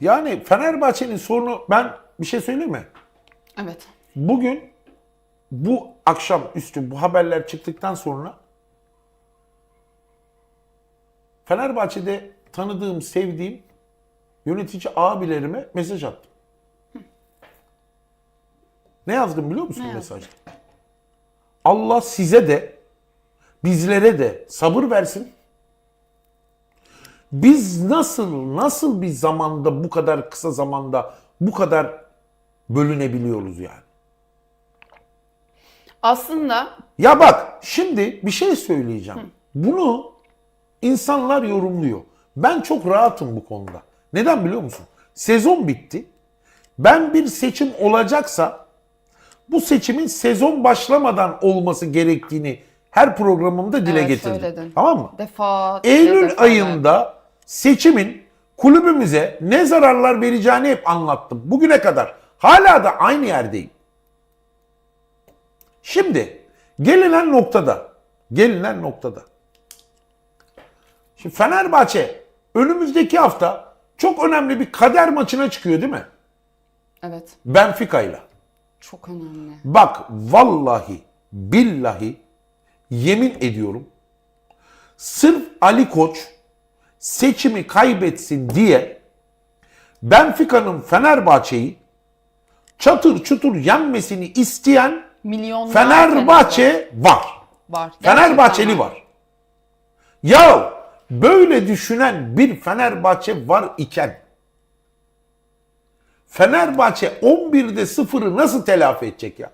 Yani Fenerbahçe'nin sorunu ben bir şey söyleyeyim mi? Evet. Bugün bu akşam üstü bu haberler çıktıktan sonra Fenerbahçe'de tanıdığım, sevdiğim yönetici abilerime mesaj attım. Ne yazdım biliyor musun Ne mesajda? Allah size de bizlere de sabır versin. Biz nasıl nasıl bir zamanda bu kadar kısa zamanda bu kadar bölünebiliyoruz yani? Aslında Ya bak şimdi bir şey söyleyeceğim. Bunu insanlar yorumluyor. Ben çok rahatım bu konuda. Neden biliyor musun? Sezon bitti. Ben bir seçim olacaksa bu seçimin sezon başlamadan olması gerektiğini her programımda dile Evet, getirdim. söyledin. Tamam mı? defa Eylül ayında seçimin kulübümüze ne zararlar vereceğini hep anlattım. Bugüne kadar. Hala da aynı yerdeyim. Şimdi gelinen noktada, gelinen noktada. Şimdi Fenerbahçe önümüzdeki hafta çok önemli bir kader maçına çıkıyor değil mi? Evet. Benfica ile. Çok önemli. Bak vallahi billahi yemin ediyorum sırf Ali Koç seçimi kaybetsin diye Benfica'nın Fenerbahçe'yi çatır çutur yenmesini isteyen Milyonlar Fenerbahçe var. var. Fenerbahçeli var. Ya böyle düşünen bir Fenerbahçe var iken Fenerbahçe 11'de 0'ı nasıl telafi edecek ya?